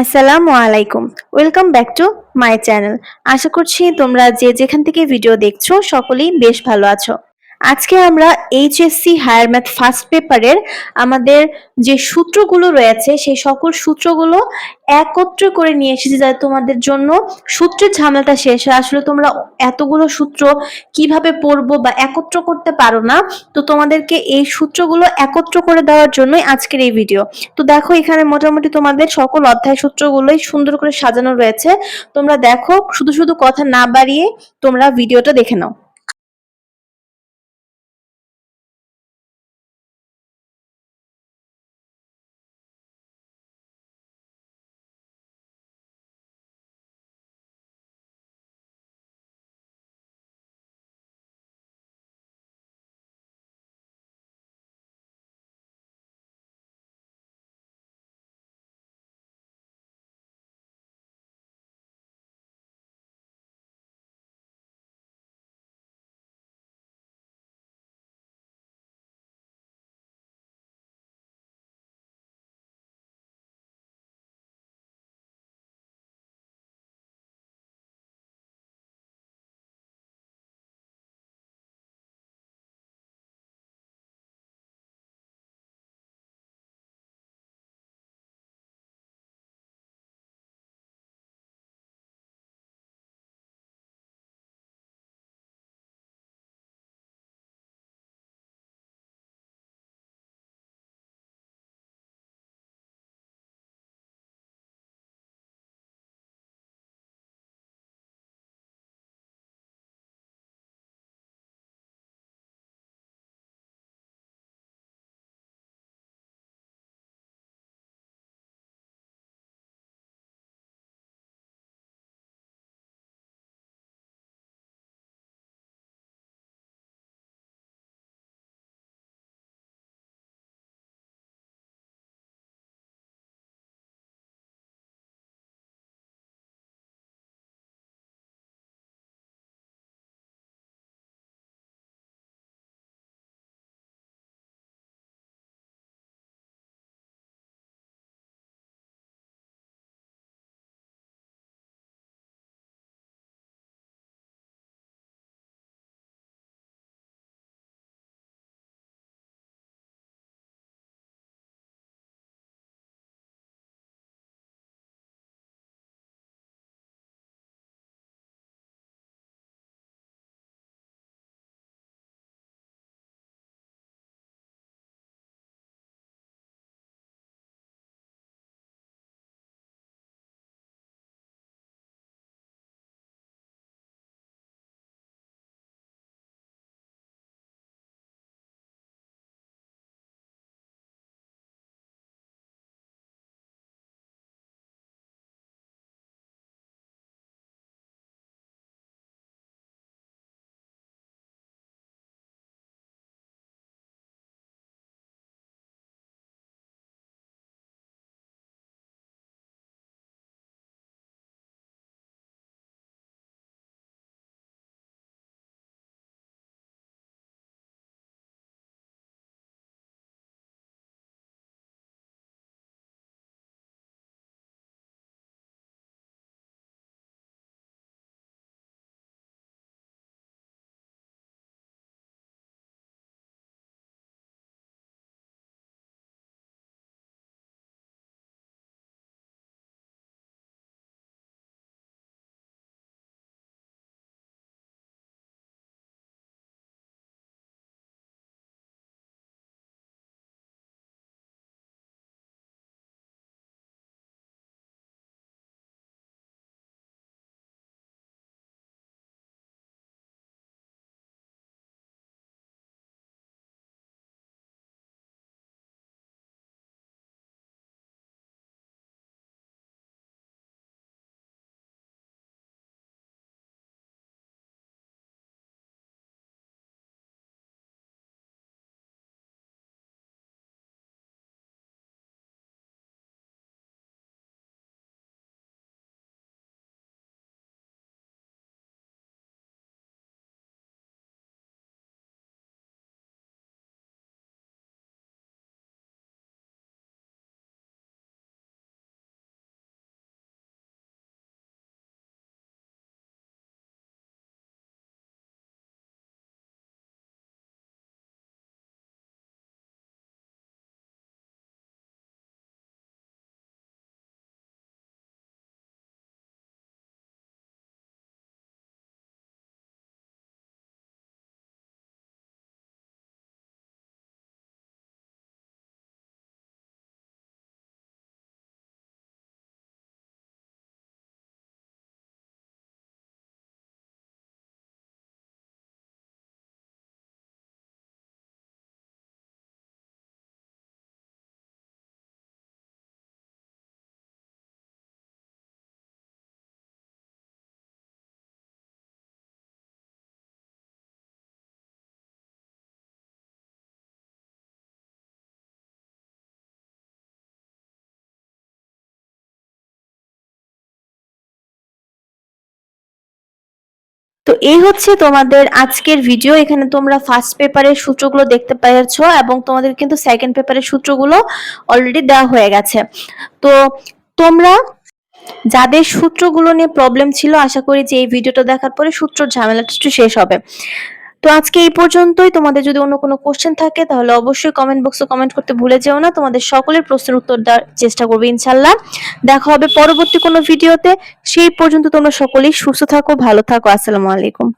আসসালামু আলাইকুম। Welcome back to my channel আশা করছি তোমরা যে যেখান থেকে ভিডিও দেখছ, সকলেই বেশ ভালো আছো। আজকে আমরা এইচএসসি হায়ার ম্যাথ ফার্স্ট পেপারের আমাদের যে সূত্রগুলো রয়েছে, সেই সকল সূত্রগুলো একত্র করে নিয়ে এসেছি যাতে তোমাদের জন্য সূত্রের ঝামেলাটা শেষ হয়। আসলে তোমরা এতগুলো সূত্র কীভাবে পড়ব বা একত্র করতে পারো না, তো তোমাদেরকে এই সূত্রগুলো একত্র করে দেওয়ার জন্যই আজকের এই ভিডিও তো দেখো, এখানে মোটামুটি তোমাদের সকল অধ্যায় সূত্রগুলোই সুন্দর করে সাজানো রয়েছে। তোমরা দেখো, শুধু শুধু কথা না বাড়িয়ে তোমরা ভিডিওটা দেখে নাও। তো এই হচ্ছে তোমাদের আজকের ভিডিও এখানে তোমরা ফার্স্ট পেপারের সূত্রগুলো দেখতে পাইছো এবং তোমাদের কিন্তু সেকেন্ড পেপারের সূত্রগুলো অলরেডি দেওয়া হয়ে গেছে। তো তোমরা যাদের সূত্রগুলো নিয়ে প্রবলেম ছিল, আশা করি যে এই ভিডিওটা দেখার পরে সূত্র ঝামেলাটা একটু শেষ হবে। তো আজকে এই পর্যন্তই। তোমাদের যদি অন্য কোনো কোশ্চেন থাকে, তাহলে অবশ্যই কমেন্ট বক্সে কমেন্ট করতে ভুলে যেও না। তোমাদের সকলের প্রশ্নের উত্তর দেওয়ার চেষ্টা করব ইনশাল্লাহ দেখা হবে পরবর্তী কোনো ভিডিওতে সেই পর্যন্ত তোমরা সকলেই সুস্থ থাকো, ভালো থাকো। আসসালামু আলাইকুম।